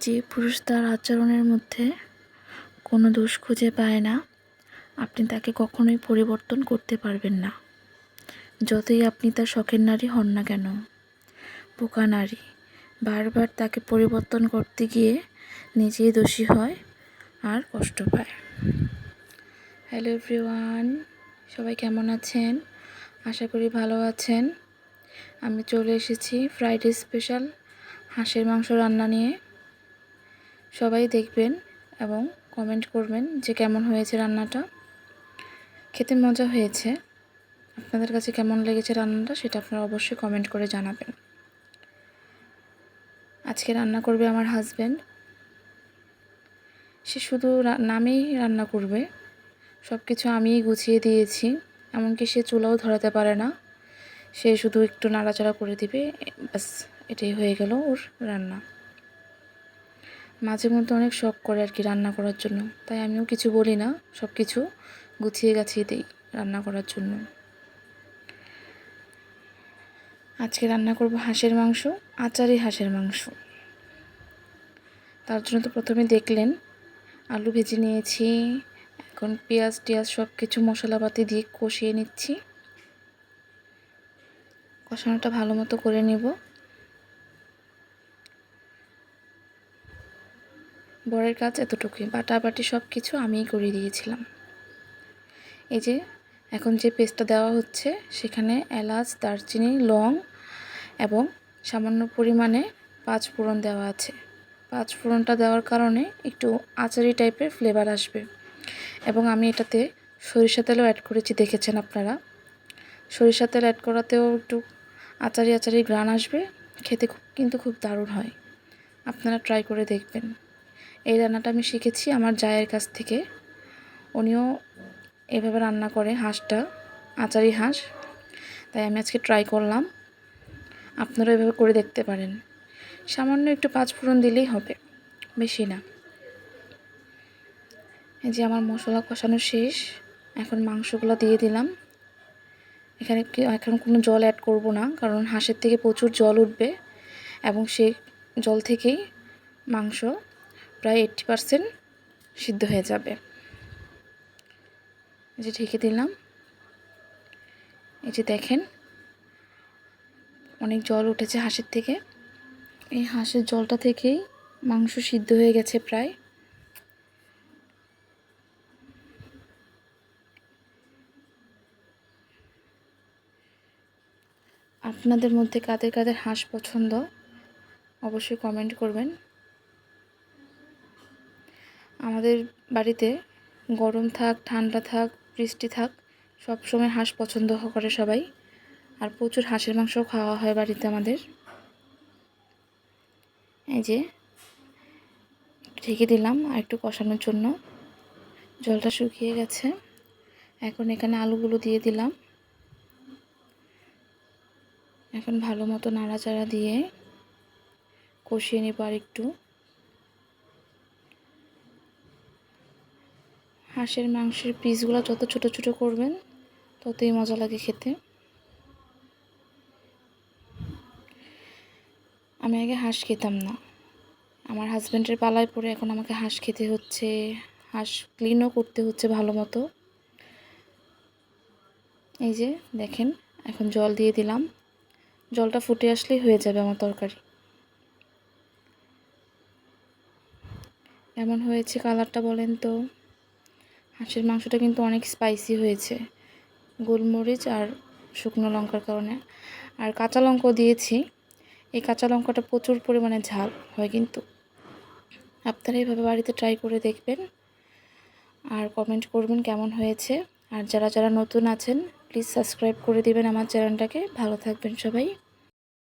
যে পুরুষ তার আচরণের মধ্যে কোনো দোষ খুঁজে পায় না, আপনি তাকে কখনোই পরিবর্তন করতে পারবেন না। যতই আপনি তার শখের নারী হন না কেন, বোকা নারী, বারবার তাকে পরিবর্তন করতে গিয়ে নিজেই দোষী হয় আর কষ্ট পায়। হ্যালো এভরিওয়ান, সবাই কেমন আছেন? আশা করি ভালো আছেন। আমি চলে এসেছি ফ্রাইডে স্পেশাল হাঁসের মাংস রান্না নিয়ে। সবাই দেখবেন এবং কমেন্ট করবেন যে কেমন হয়েছে রান্নাটা। খেতে মজা হয়েছে। আপনাদের কাছে কেমন লেগেছে রান্নাটা সেটা আপনারা অবশ্যই কমেন্ট করে জানাবেন। আজকে রান্না করবে আমার হাজব্যান্ড সে শুধু নামেই রান্না করবে। সব কিছু আমিই গুছিয়ে দিয়েছি। এমনকি সে চুলাও ধরাতে পারে না। সে শুধু একটু নাড়াচাড়া করে দিবে। ব্যাস, এটাই হয়ে গেল ওর রান্না। মাঝে মধ্যে অনেক শখ করে আর কি রান্না করার জন্য। তাই আমিও কিছু বলি না সব কিছু গুছিয়ে গাছিয়ে দিই রান্না করার জন্য। আজকে রান্না করব হাঁসের মাংস, আচারি হাঁসের মাংস। তার জন্য তো প্রথমে দেখলেন, আলু ভেজে নিয়েছি, এখন পেঁয়াজ টিয়াজ সব কিছু মশলাপাতি দিয়ে কষিয়ে নিচ্ছি। কষানোটা ভালো মতো করে নেব। বরের কাজ এতটুকুই, বাটাবাটি সব কিছু আমিই করে দিয়েছিলাম। এই যে, এখন যে পেস্টটা দেওয়া হচ্ছে, সেখানে এলাচ, দারচিনি, লং এবং সামান্য পরিমাণে পাঁচ ফোড়ন দেওয়া আছে। পাঁচ ফোড়নটা দেওয়ার কারণে একটু আচারি টাইপের ফ্লেভার আসবে। এবং আমি এটাতে সরিষা তেলও অ্যাড করেছি, দেখেছেন আপনারা। সরিষা তেল অ্যাড করাতেও একটু আচারি আচারি গ্রান আসবে, খেতে খুব কিন্তু খুব দারুণ হয়। আপনারা ট্রাই করে দেখবেন। এই রান্নাটা আমি শিখেছি আমার জায়ের কাছ থেকে। উনিও এভাবে রান্না করে হাঁসটা, আচারি হাঁস। তাই আমি আজকে ট্রাই করলাম। আপনারা এভাবে করে দেখতে পারেন। সামান্য একটু পাঁচ ফোড়ন দিলেই হবে, বেশি না। এই যে আমার মশলা কষানো শেষ, এখন মাংসগুলো দিয়ে দিলাম। এখানে এখন কোনো জল অ্যাড করব না, কারণ হাঁসের থেকে প্রচুর জল উঠবে এবং সেই জল থেকেই মাংস প্রায় এইট্টি পারসেন্ট সিদ্ধ হয়ে যাবে। যে ঢেকে দিলাম। এই যে দেখেন, অনেক জল উঠেছে হাঁসের থেকে। এই হাঁসের জলটা থেকেই মাংস সিদ্ধ হয়ে গেছে প্রায়। আপনাদের মধ্যে কাদের কাদের হাঁস পছন্দ, অবশ্যই কমেন্ট করবেন। আমাদের বাড়িতে গরম থাক, ঠান্ডা থাক, বৃষ্টি থাক সব সময় হাঁস পছন্দ করে সবাই। আর প্রচুর হাঁসের মাংস খাওয়া হয় বাড়িতে আমাদের। এই যে ঢেকে দিলাম আর একটু কষানোর জন্য। জলটা শুকিয়ে গেছে। এখন এখানে আলুগুলো দিয়ে দিলাম। এখন ভালো মতো নাড়াচাড়া দিয়ে কষিয়ে নিব আর একটু হাঁসের মাংসের পিসগুলো যত ছোট ছোট করবেন, ততই মজা লাগে খেতে। আমি আগে হাঁস খেতাম না। আমার হাজব্যান্ডের পালায় পড়ে এখন আমাকে হাঁস খেতে হচ্ছে, হাঁস ক্লিনও করতে হচ্ছে ভালো মতো। এই যে, দেখেন, এখন জল দিয়ে দিলাম। জলটা ফুটে আসলেই হয়ে যাবে আমার তরকারি। এমন হয়েছে কালারটা বলেন তো। হাঁসের মাংসটা কিন্তু অনেক স্পাইসি হয়েছে। গোলমরিচ আর শুকনো লঙ্কার কারণে। আর কাঁচা লঙ্কা দিয়েছি। এই কাঁচা লঙ্কাটা প্রচুর পরিমাণে ঝাল হয় কিন্তু। আপনারা এইভাবে বাড়িতে ট্রাই করে দেখবেন। আর কমেন্ট করবেন কেমন হয়েছে। আর যারা যারা নতুন আছেন প্লিজ সাবস্ক্রাইব করে দিবেন আমার চ্যানেলটাকে ভালো থাকবেন সবাই।